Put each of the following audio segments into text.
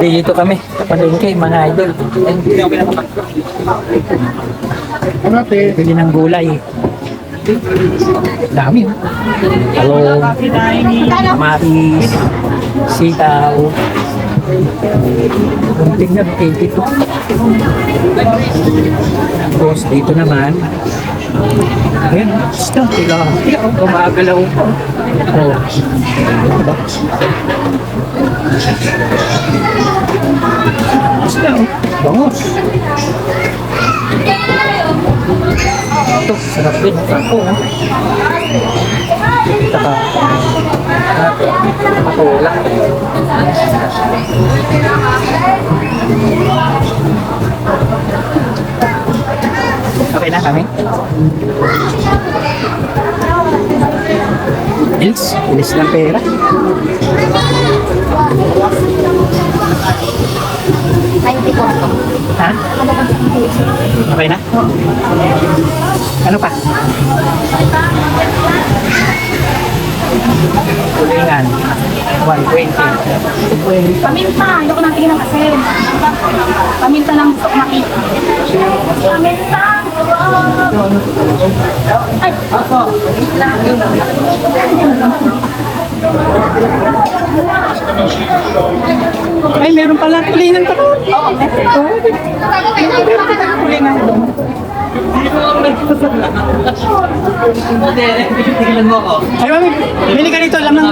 Dito kami, palengke, mga idol. Ano ate? Bili ng gulay. Dami. oh. Talong, kamatis, sitaw. Kung tingnan, 82. Tapos dito naman, Ayan, stop sila. Gumagalaw. Oh. Diba? Stop. Bangos. Ito, sarap din. Ako, oh. Saka, matula. Okay na kami? Ilis, ilis ng pera. Ha? Okay na? Ano pa? Kulingan. 120. Paminta, hindi ko natingnan kasi. Paminta lang gusto ko makita. Paminta! Ay, ako. Ay, meron pala kulingan pa doon. Ay, mami, bili ka nito lang ng...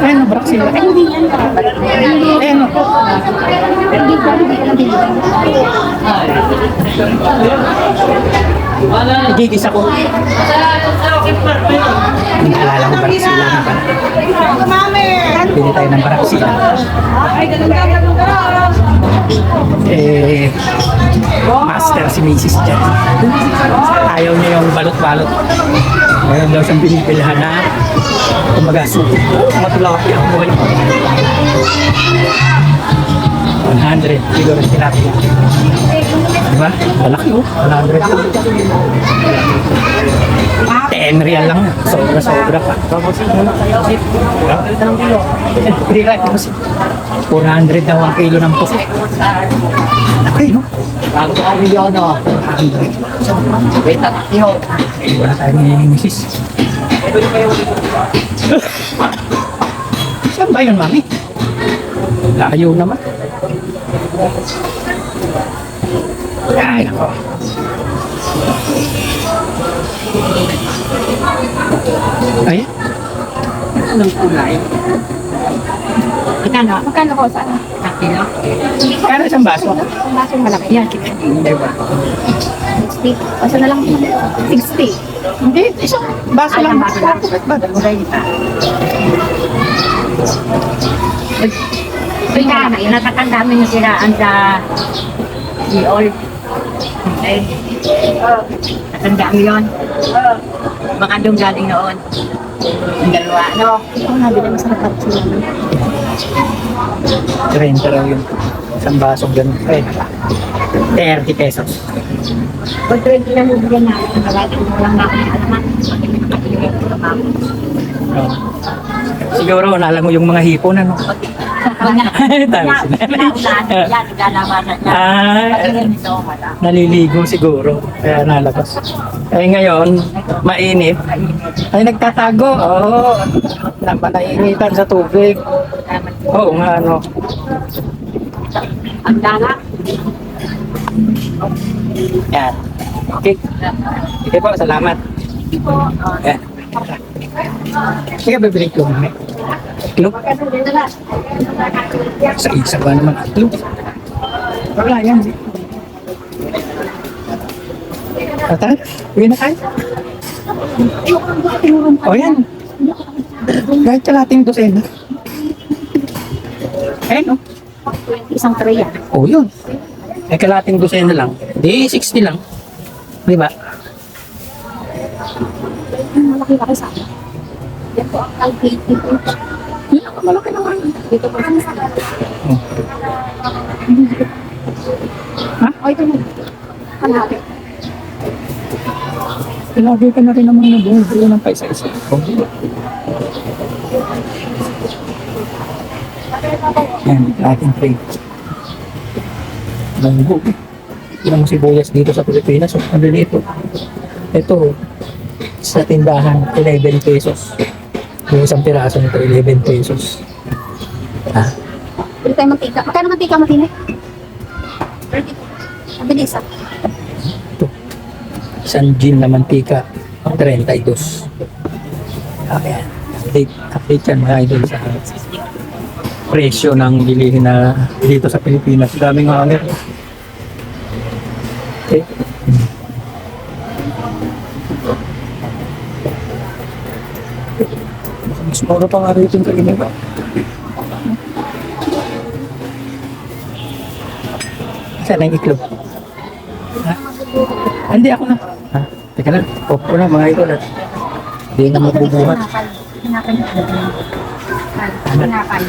Ayun, nabrak sila. Ay, Hindi yan. Oh. Hindi ko, hindi ko nabili. Igigis ako. Naalala ko Baraksila na pala. Bili tayo ng Baraksila. Eh, master si Mrs. dyan. Ayaw niya yung balot-balot. Ngayon daw siyang binibilhan na kumbaga suko. Matulaki ang buhay. 100 siguro tilapia. Diba? Malaki oh. 100. 10 real lang. Sobra-sobra pa. Tapos kilo. 3 real. Tapos 400 daw ang kilo ng puso. Okay, no? Bago ko milyon. 100. Wait up, iho. Wala tayo ni Mrs. Saan ba yun, mami? Layo naman. Ay, nako. Ay, Anong kulay? Magkano? Magkano ko saan? Nakila? kano isang baso? Ang baso malaki yan. Hindi ba? 60. Baso na lang. 60. Hindi, isang baso Ay, lang. ang baso lang. Ba, Kulay pa. Kaya na, natatanda mo yung siraan sa Diol. Eh, natanda mo yun. Baka doon galing noon. Yung dalawa, no? Ito nga, bilang masarap at sila. 30 raw yun. Isang baso ganun. Ay, 30 pesos. Pag 20 lang mo bigyan natin, marami mo lang alaman. Na. Oh. Siguro, naalam mo yung mga hipon, ano? Pag Tayo sila. Naulan, yan, naglalabasan niya. Ay, Pag ganito, wala. naliligo siguro. Kaya nalabas. Eh ngayon, mainit. Ay, nagtatago. Oo. Oh, nainitan sa tubig. Oo nga, ano. Ang dala, Yan. Okay. Okay po, salamat. hindi po, Yan. Kaya bibili ko Klub? Sa isa ba naman? Klub? Wala yan. Tata, uwi na tayo. O yan. Kahit kalating dosena. Eh, no? isang tray yan. O yun. Eh, kalating dosena lang. Di, 60 lang. Di ba? Malaki laki sa akin. Yan po ang calcate Malaki naman. Dito po Oh. Ha? O, ito na. Kalahati. Ilagay ka na rin naman na doon. Doon ng paisa-isa. Yan, ating trade. Munggo. Yan ang sibuyas dito sa Pilipinas. Oh, ang oh. Ito, sa tindahan, 11 pesos. Yung isang piraso nito, 11 pesos. Ha? Bili tayo mantika. Magkano mantika mo, Tine? 30. Ang bilis ah. Ito. Isang gin na mantika, 32. Ayan. Update, update yan mga idol sa presyo ng bilihin na dito sa Pilipinas. Daming hanger. Okay. Mura pa nga rito yung kainin ba? Saan ang iklog? Ha? Ah, Hindi ako na. Ha? Teka lang. Off ko na mga idol. at Hindi na magbubuhat. Hinapan. Hinapan. Hinapan.